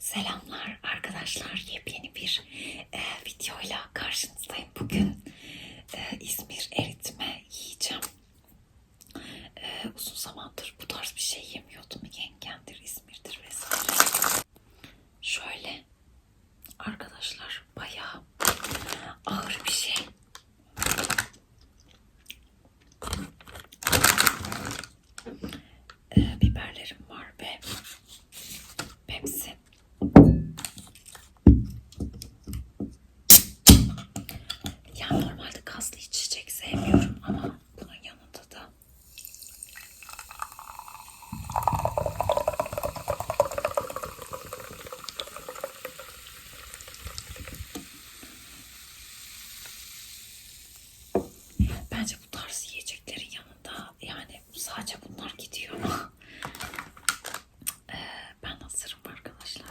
Selamlar arkadaşlar. Yepyeni bir e, videoyla karşınızdayım. Bugün e, İzmir eritme yiyeceğim. E, uzun zamandır bu tarz bir şey yemiyordum. Yengendir, İzmir'dir vesaire. Şöyle arkadaşlar bayağı ağır bir şey. E, biberlerim var ve Pepsi. Yani normalde gazlı içecek sevmiyorum ama bunun yanında da Bence bu tarz yiyeceklerin yanında yani sadece bunlar gidiyor ama ee, ben hazırım arkadaşlar.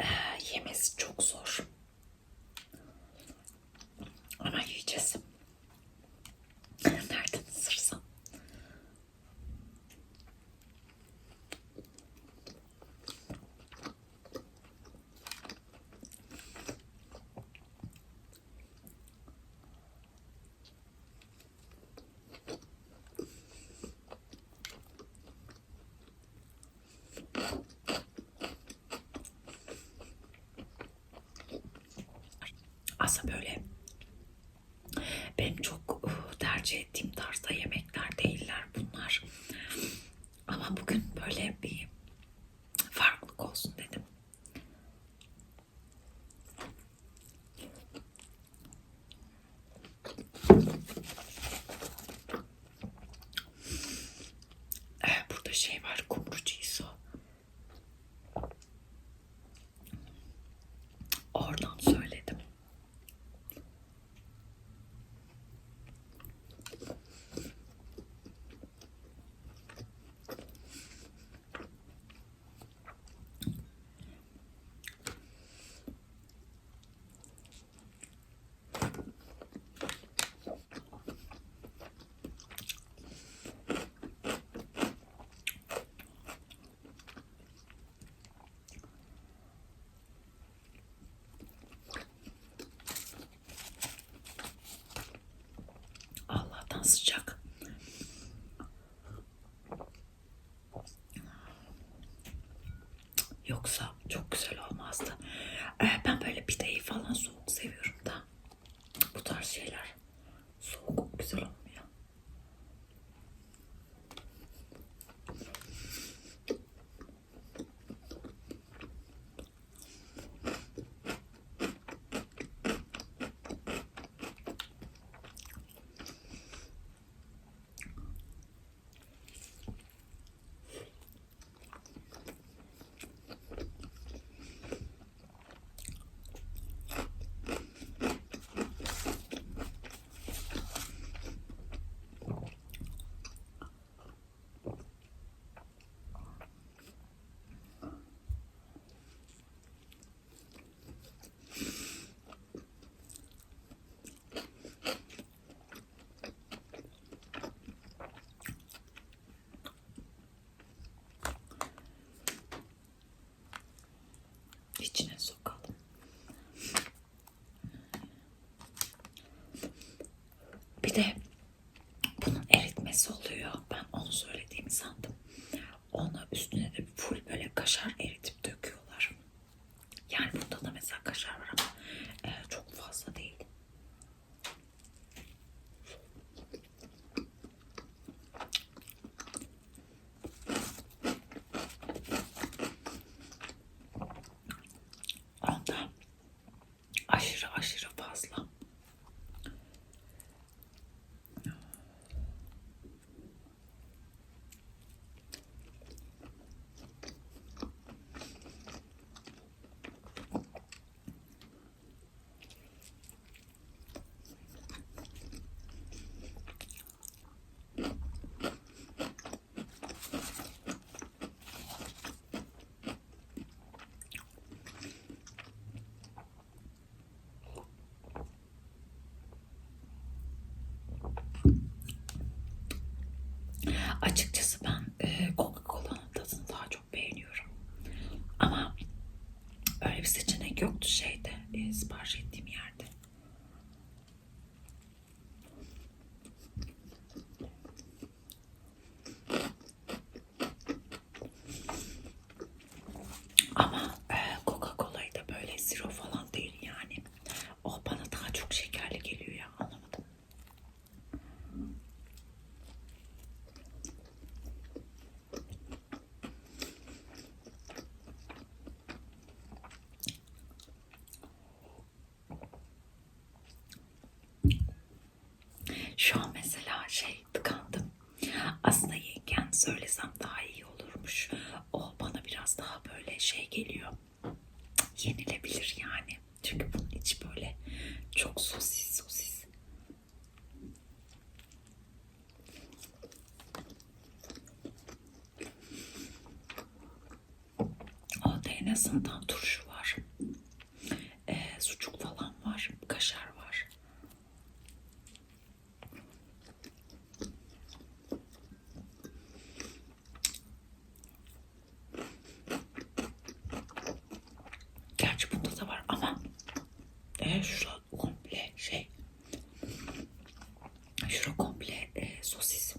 Ee, yemesi çok zor. Ama yiyeceğiz. Nereden ısırsam? Aslında böyle. Benim çok uh, tercih ettiğim Yoksa çok güzel olmazdı. Ee, ben böyle pideyi falan soğuk seviyorum da. Bu tarz şeyler soğuk güzel olmuyor. Bir de bunun eritmesi oluyor. Ben onu söylediğimi sandım. Ona üstüne de full böyle kaşar eritip döküyorlar. Yani bunda da mesela kaşar var ama e, çok fazla değil. Onda aşırı aşırı fazla. Böyle bir seçenek yoktu şeyde. E, sipariş ettiğim yerde. Ama e, Coca-Cola'yı da böyle zero falan değil yani. O bana daha çok şekerli geliyor ya anlamadım. Şu an mesela şey tıkandım. Aslında yengen söylesem daha iyi olurmuş. O bana biraz daha böyle şey geliyor. Yenilebilir yani. Çünkü bunun içi böyle çok sosis sosis. O da en turşu var. Ee, sucuk falan var. Kaşar var. Gerçi bunda da var ama e, şura komple şey şura komple e, sosis.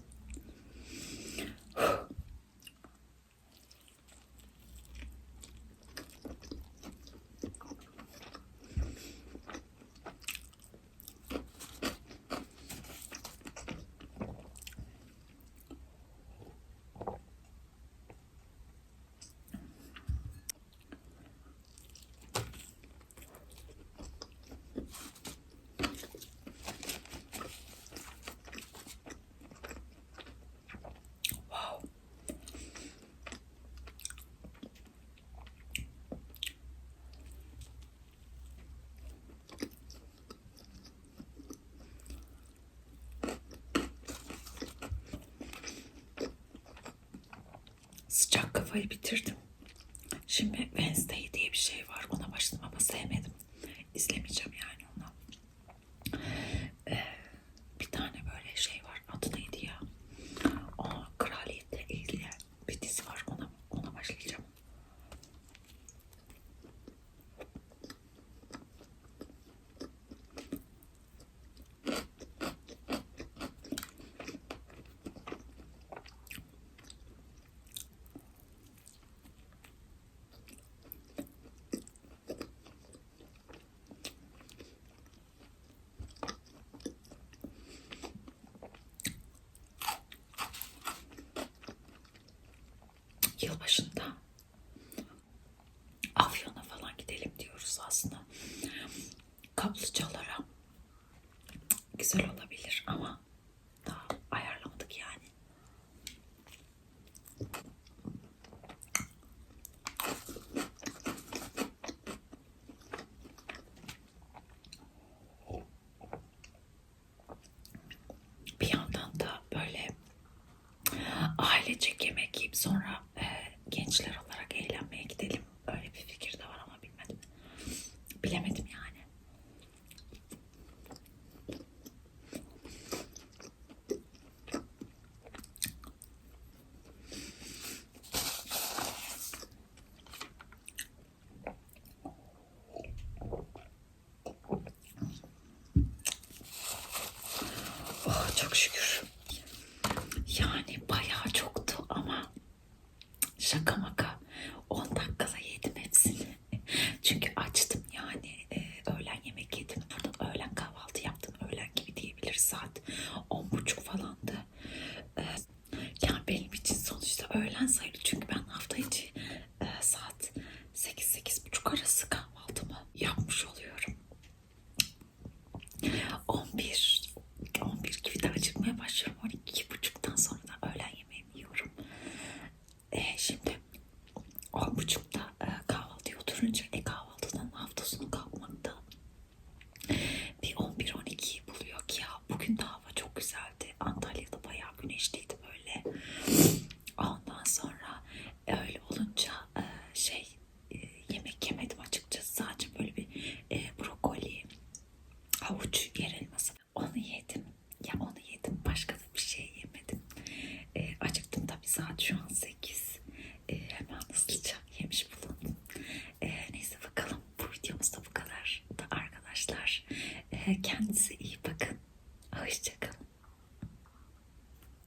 Wow. Sıcak kafayı bitirdim. Şimdi Wednesday diye bir şey var. Ona başladım ama sevmedim. İzlemeyeceğim yani onu. Ee, bir tane böyle şey var. Adı neydi ya? O kraliyetle ilgili bir dizi var. Ona, ona başlayacağım. Yılbaşında Afyon'a falan gidelim diyoruz aslında. Kaplıcalara güzel olabilir ama daha ayarlamadık yani. Bir yandan da böyle ailecek yemek yiyip sonra e, gençler olarak eğlenmeye gidelim. Öyle bir fikir de var ama bilmedim. Bilemedim yani. Oh çok şükür. Yani bayağı çoktu ama şaka maka 10 dakikada yedim hepsini. Çünkü açtım yani e, öğlen yemek yedim. Burada öğlen kahvaltı yaptım. Öğlen gibi diyebiliriz saat 10.30 falandı. E, yani benim için sonuçta öğlen sayılır. elması. Onu yedim. Ya onu yedim. Başka da bir şey yemedim. E, acıktım tabii saat şu an 8. E, ee, hemen hızlıca yemiş bulundum. E, neyse bakalım bu videomuz da bu kadar da arkadaşlar. E, kendisi